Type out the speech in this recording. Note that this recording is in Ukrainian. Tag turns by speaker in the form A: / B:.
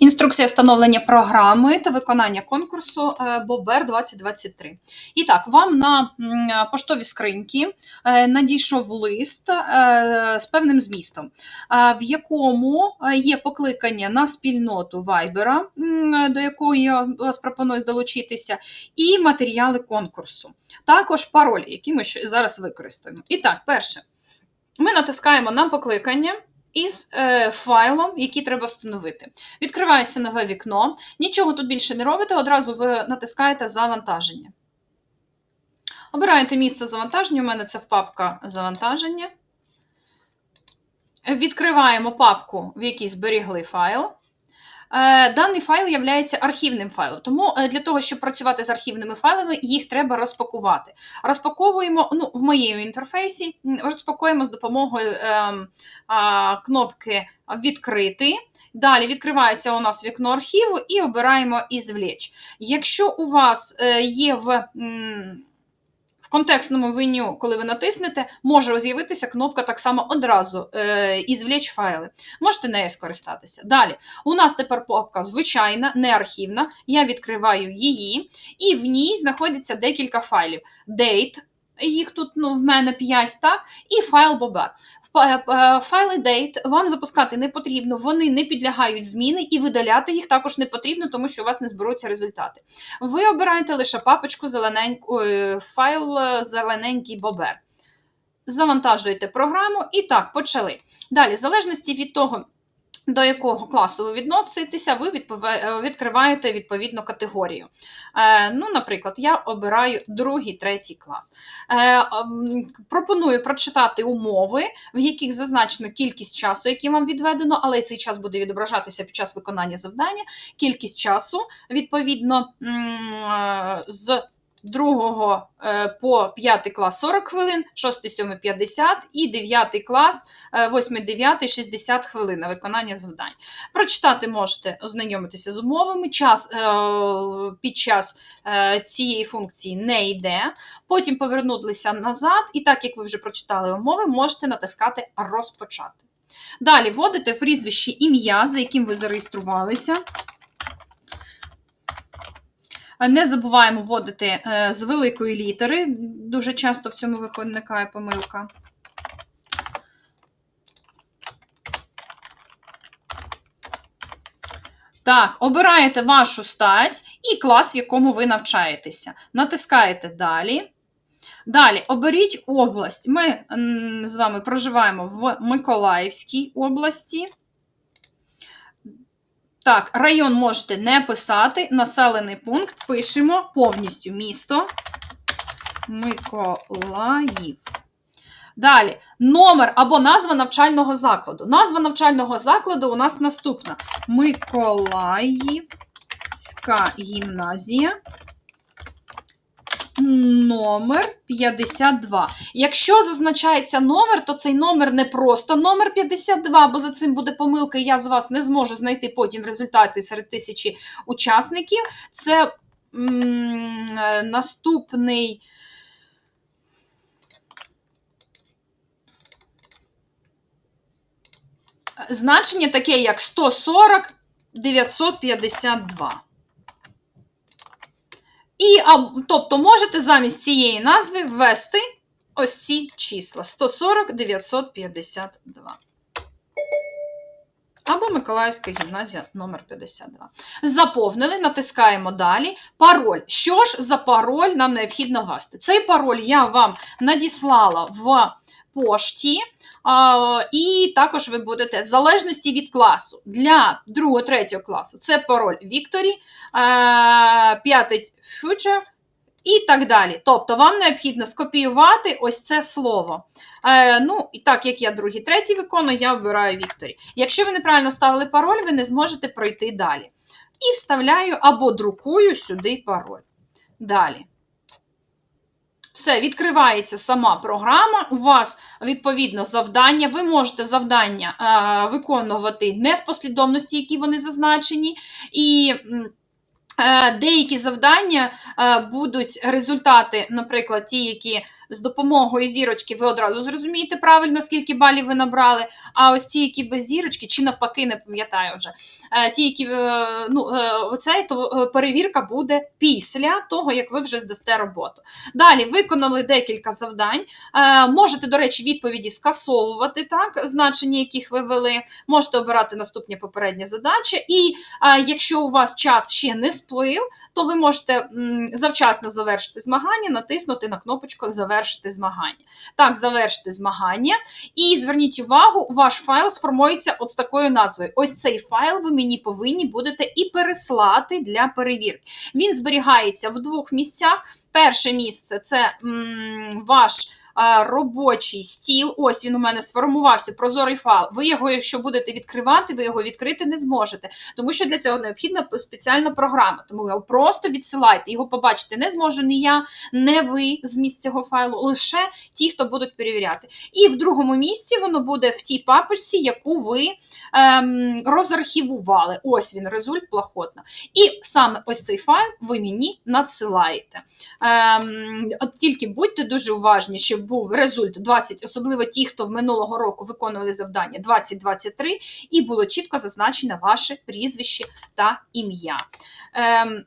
A: Інструкція встановлення програми та виконання конкурсу е, Бобер 2023. І так, вам на поштові скриньки е, надійшов лист е, з певним змістом, в якому є покликання на спільноту Вайбера, до якої я вас пропоную долучитися, і матеріали конкурсу. Також пароль, який ми зараз використаємо. І так, перше, ми натискаємо на покликання із е, файлом, який треба встановити. Відкривається нове вікно. Нічого тут більше не робите, одразу ви натискаєте завантаження. Обираєте місце завантаження. У мене це в папка завантаження. Відкриваємо папку, в якій зберігли файл. Е, Даний файл є архівним файлом, тому е, для того, щоб працювати з архівними файлами, їх треба розпакувати. Розпаковуємо ну, в моєму інтерфейсі, розпакуємо з допомогою ем, а, кнопки Відкрити. Далі відкривається у нас вікно архіву і обираємо «Ізвлечь». Якщо у вас е, є в. м, контекстному меню, коли ви натиснете, може з'явитися кнопка так само одразу е, «Ізвлечь файли. Можете нею скористатися. Далі, у нас тепер папка звичайна, не архівна. Я відкриваю її, і в ній знаходиться декілька файлів. Date, їх тут ну, в мене 5, так, і файл Bobber. Фа- е, Файли Date вам запускати не потрібно, вони не підлягають зміни, і видаляти їх також не потрібно, тому що у вас не зберуться результати. Ви обираєте лише папочку зелененьку, файл е, зелененький Bobber. Завантажуєте програму і так, почали. Далі, в залежності від того, до якого класу ви відноситеся, ви е, відкриваєте відповідну категорію. Е, ну, наприклад, я обираю другий, третій клас. Е, ем, пропоную прочитати умови, в яких зазначено кількість часу, який вам відведено, але цей час буде відображатися під час виконання завдання. Кількість часу, відповідно, з 2 по 5 клас 40 хвилин, 6, 7, 50 і 9 клас, 8, 9, 60 хвилин на виконання завдань. Прочитати можете, ознайомитися з умовами. Час е, під час е, цієї функції не йде. Потім повернутися назад, і так як ви вже прочитали умови, можете натискати Розпочати. Далі вводите в прізвище ім'я, за яким ви зареєструвалися. Не забуваємо вводити е, з великої літери. Дуже часто в цьому виникає помилка. Так, обираєте вашу стать і клас, в якому ви навчаєтеся. Натискаєте Далі. Далі оберіть область. Ми з вами проживаємо в Миколаївській області. Так, район можете не писати. Населений пункт пишемо повністю місто Миколаїв. Далі, номер або назва навчального закладу. Назва навчального закладу у нас наступна: Миколаївська гімназія. Номер 52. Якщо зазначається номер, то цей номер не просто номер 52, бо за цим буде помилка, і я з вас не зможу знайти потім результати серед тисячі учасників. Це м, е, наступний. Значення таке, як 140 952. І, а, тобто, можете замість цієї назви ввести ось ці числа 140 952. Або Миколаївська гімназія номер 52. Заповнили, натискаємо далі. Пароль. Що ж за пароль нам необхідно ввести? Цей пароль я вам надіслала в пошті. І також ви будете в залежності від класу. Для 2-3 класу це пароль Victory, 5 Future і так далі. Тобто вам необхідно скопіювати ось це слово. Е, ну, і так як я другий, третій виконую, я вибираю Victory. Якщо ви неправильно ставили пароль, ви не зможете пройти далі. І вставляю або друкую сюди пароль. Далі. Все, відкривається сама програма. У вас відповідно завдання. Ви можете завдання е, виконувати не в послідовності, які вони зазначені. І е, деякі завдання е, будуть результати, наприклад, ті, які з допомогою зірочки ви одразу зрозумієте правильно, скільки балів ви набрали. А ось ті, які без зірочки, чи навпаки, не пам'ятаю вже. е, Ті, які е, ну, е, оцей, то перевірка буде після того, як ви вже здасте роботу. Далі виконали декілька завдань. Можете, до речі, відповіді скасовувати, так, значення, яких ви вели. Можете обирати наступні попередні задачі. І якщо у вас час ще не сплив, то ви можете завчасно завершити змагання, натиснути на кнопочку Завершити змагання. Так, завершити змагання. І зверніть увагу, ваш файл сформується от з такою назвою. Ось цей файл ви мені повинні будете і переслати для перевірки. Він зберігається в двох місцях. Перше місце це м, ваш робочий стіл. Ось він у мене сформувався, прозорий файл. Ви його, якщо будете відкривати, ви його відкрити не зможете, тому що для цього необхідна спеціальна програма. Тому його просто відсилайте. Його побачити не зможу ні я, не ви з місць цього файлу, лише ті, хто будуть перевіряти. І в другому місці воно буде в тій папочці, яку ви ем, розархівували. Ось він, результ плахотна. І саме ось цей файл ви мені надсилаєте. Ем, от тільки будьте дуже уважні, щоб був результ 20, особливо ті, хто в минулого року виконували завдання 2023, і було чітко зазначено ваше прізвище та ім'я. Ем,